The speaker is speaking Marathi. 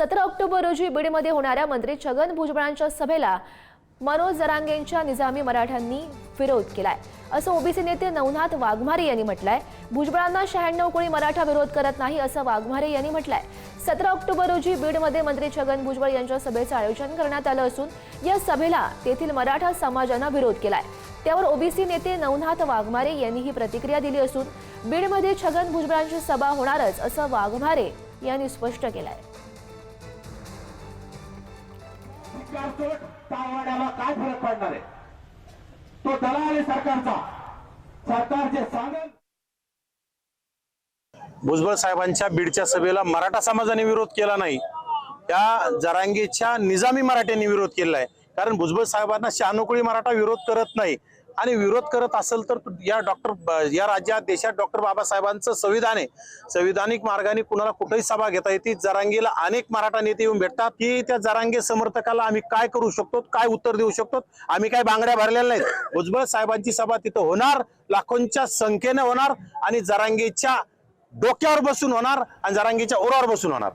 सतरा ऑक्टोबर रोजी बीडमध्ये होणाऱ्या मंत्री छगन भुजबळांच्या सभेला मनोज जरांगेंच्या निजामी मराठ्यांनी विरोध केलाय. असं ओबीसी नेते नवनाथ वाघमारे यांनी म्हटलंय. भुजबळांना शहाण्णव कोणी मराठा विरोध करत नाही असं वाघमारे यांनी म्हटलंय. सतरा ऑक्टोबर रोजी बीडमध्ये मंत्री छगन भुजबळ यांच्या सभेचं आयोजन करण्यात आलं असून या सभेला तेथील मराठा समाजानं विरोध केलाय. त्यावर ओबीसी नेते नवनाथ वाघमारे यांनी ही प्रतिक्रिया दिली असून बीडमध्ये छगन भुजबळांची सभा होणारच असं वाघमारे यांनी स्पष्ट केलंय. विचारसोट तावाड्याला काय फरक पडणार आहे? तो दलाल आहे सरकारचा. सरकारचे सांगेल भुजबळ साहेबांच्या बीडच्या सभेला मराठा समाजाने विरोध केला नाही. त्या जरांगीच्या निजामी मराठ्यांनी विरोध केला आहे. कारण भुजबळ साहेबांना शहानुकुळी मराठा विरोध करत नाही. आणि विरोध करत असेल तर या डॉक्टर या राज्यात देशात डॉक्टर बाबासाहेबांचं संविधान आहे. संविधानिक मार्गाने कुणाला कुठेही सभा घेता येते जरांगीला अनेक मराठा नेते येऊन भेटतात. की त्या जरांगे समर्थकाला आम्ही काय करू शकतो? काय उत्तर देऊ शकतो? आम्ही काय बांगड्या भरलेल्या नाहीत. भुजबळ साहेबांची सभा तिथं होणार लाखोंच्या संख्येने होणार आणि जरांगीच्या डोक्यावर बसून होणार आणि जरांगीच्या ओरावर बसून होणार.